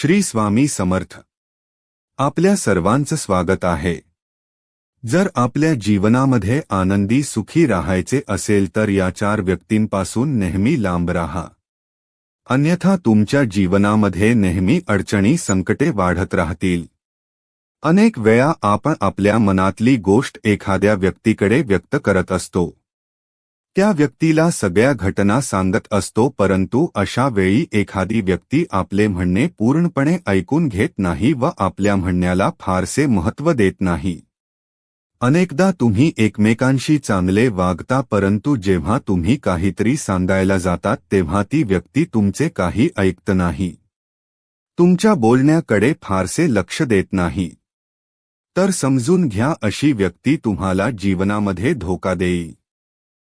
श्री स्वामी समर्थ. आपल्या सर्वांचं स्वागत आहे. जर आपल्या जीवनामध्ये आनंदी सुखी राहायचे असेल तर या चार व्यक्तींपासून नेहमी लांब राहा. अन्यथा तुमच्या जीवनामध्ये नेहमी अडचणी संकटे वाढत राहतील. अनेक वेळा आपण आपल्या मनातली गोष्ट एखाद्या व्यक्तीकडे व्यक्त करत असतो. त्या व्यक्तीला सगळ्या घटना सांगत असतो परंतु अशा वेळी एखादी व्यक्ती आपले म्हणणे पूर्णपणे ऐकून घेत नाही व आपल्या म्हणण्याला फारसे महत्त्व देत नाही. अनेकदा तुम्ही एकमेकांशी चांगले वागता परंतु जेव्हा तुम्ही काहीतरी सांगायला जातात तेव्हा ती व्यक्ती तुमचे काही ऐकत नाही. तुमच्या बोलण्याकडे फारसे लक्ष देत नाही. तर समजून घ्या अशी व्यक्ती तुम्हाला जीवनामध्ये धोका देईल.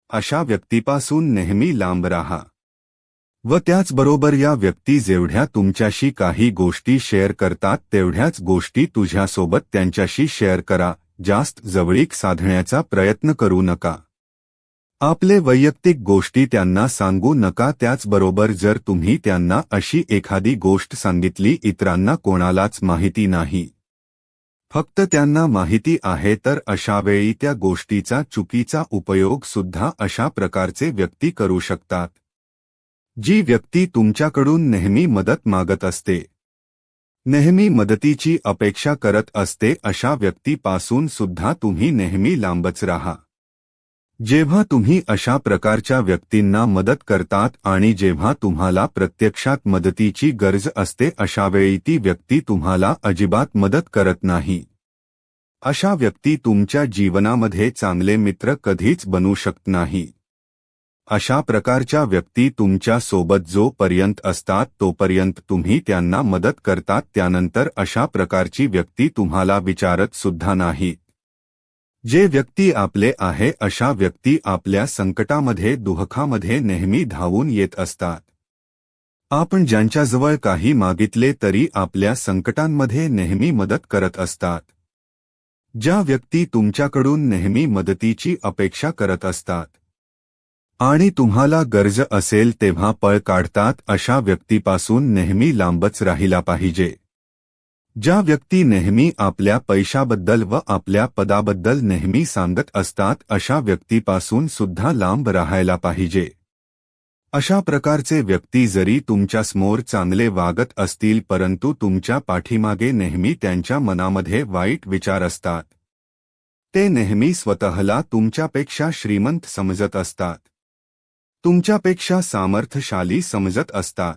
अशा व्यक्तीपासून नेहमी लांब राहा. व त्याचबरोबर या व्यक्ती जेवढ्या तुमच्याशी काही गोष्टी शेअर करतात तेवढ्याच गोष्टी तुझ्यासोबत त्यांच्याशी शेअर करा जास्त जवळीक साधण्याचा प्रयत्न करू नका. आपले वैयक्तिक गोष्टी त्यांना सांगू नका त्याचबरोबर जर तुम्ही त्यांना अशी एखादी गोष्ट सांगितली इतरांना कोणालाच माहिती नाही. फक्त त्यांना माहिती आहे तर अशावेळी त्या गोष्टीचा चुकीचा उपयोग सुद्धा अशा प्रकारचे व्यक्ती करू शकतात. जी व्यक्ती तुमच्याकडून नेहमी मदत मागत असते. नेहमी मदतीची अपेक्षा करत असते अशा व्यक्तीपासून सुद्धा तुम्ही नेहमी लांबच राहा. जेव्हा तुम्ही अशा प्रकारच्या व्यक्तींना मदत करतात आणि जेव्हा तुम्हाला प्रत्यक्षात मदतीची गरज असते अशावेळी ती व्यक्ती तुम्हाला अजिबात मदत करत नाही. अशा व्यक्ती तुमच्या जीवनामध्ये चांगले मित्र कधीच बनू शकत नाही. अशा प्रकारच्या व्यक्ती तुमच्यासोबत जोपर्यंत असतात तोपर्यंत तुम्ही त्यांना मदत करतात त्यानंतर अशा प्रकारची व्यक्ती तुम्हाला विचारत सुद्धा नाही. जे व्यक्ती आपले आहे अशा व्यक्ती आपल्या संकटामध्ये दुःखामध्ये नेहमी धावून येत असतात. आपण ज्यांच्याजवळ काही मागितले तरी आपल्या संकटांमध्ये नेहमी मदत करत असतात. ज्या व्यक्ती तुमच्याकडून नेहमी मदतीची अपेक्षा करत असतात. आणि तुम्हाला गरज असेल तेव्हा पळ काढतात अशा व्यक्तीपासून नेहमी लांबच राहिला पाहिजे. ज्या व्यक्ती नेहमी आपल्या पैशाबद्दल व आपल्या पदाबद्दल नेहमी सांगत असतात अशा व्यक्तीपासून सुद्धा लांब राहायला पाहिजे. अशा प्रकारचे व्यक्ती जरी तुमच्यासमोर चांगले वागत असतील परंतु तुमच्या पाठीमागे नेहमी त्यांच्या मनामध्ये वाईट विचार असतात. ते नेहमी स्वतःला तुमच्यापेक्षा श्रीमंत समजत असतात. तुमच्यापेक्षा सामर्थ्यशाली समजत असतात.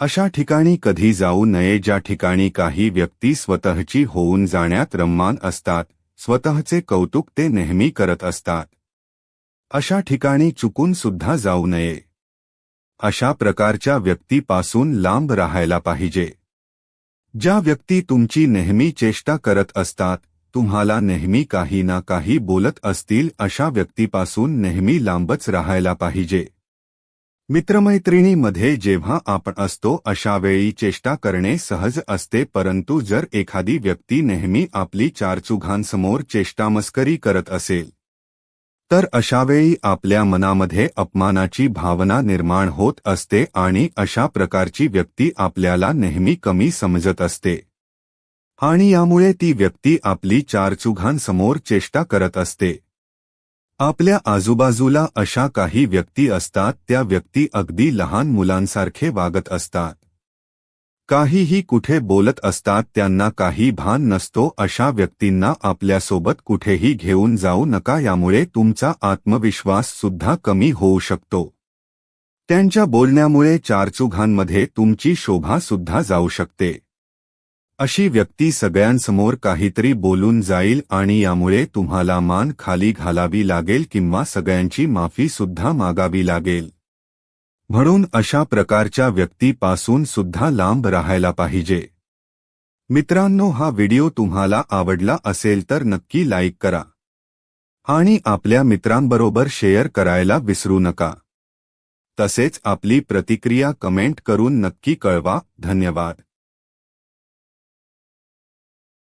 अशा ठिकाणी कधी जाऊ नये ज्या ठिकाणी काही व्यक्ती स्वतःची होऊन जाण्यात रम्मान असतात स्वतःचे कौतुक ते नेहमी करत असतात. अशा ठिकाणी चुकून सुद्धा जाऊ नये. अशा प्रकारच्या व्यक्तीपासून लांब राहायला पाहिजे. ज्या व्यक्ती तुमची नेहमी चेष्टा करत असतात तुम्हाला नेहमी काही ना काही बोलत असतील अशा व्यक्तीपासून नेहमी लांबच राहायला पाहिजे. मित्रमैत्रिणीमध्ये जेव्हा आपण असतो अशा वेळी चेष्टा करणे सहज असते परंतु जर एखादी व्यक्ती नेहमी आपली चारचुघांसमोर चेष्टामस्करी करत असेल तर अशावेळी आपल्या मनामध्ये अपमानाची भावना निर्माण होत असते आणि अशा प्रकारची व्यक्ती आपल्याला नेहमी कमी समजत असते. आणि यामुळे ती व्यक्ती आपली चारचुघांसमोर चेष्टा करत असते. आपल्या आजूबाजूला अशा काही व्यक्ती असतात त्या व्यक्ती अगदी लहान मुलांसारखे वागत असतात. काहीही कुठे बोलत असतात त्यांना काही भान नसतो अशा व्यक्तींना आपल्यासोबत कुठेही घेऊन जाऊ नका यामुळे तुमचा आत्मविश्वास सुद्धा कमी होऊ शकतो. त्यांच्या बोलण्यामुळे चारचुघांमध्ये तुमची शोभा सुद्धा जाऊ शकते. अशी व्यक्ती सगळ्यांसमोर काहीतरी बोलून जाईल आणि यामुळे तुम्हाला मान खाली घालावी लागेल किंवा सगळ्यांची माफी सुद्धा मागावी लागेल. म्हणून अशा प्रकारच्या व्यक्तीपासून सुद्धा लांब राहायला पाहिजे. मित्रांनो हा व्हिडिओ तुम्हाला आवडला असेल तर नक्की लाईक करा. आणि आपल्या मित्रांबरोबर शेअर करायला विसरू नका. तसेच आपली प्रतिक्रिया कमेंट करून नक्की कळवा. धन्यवाद.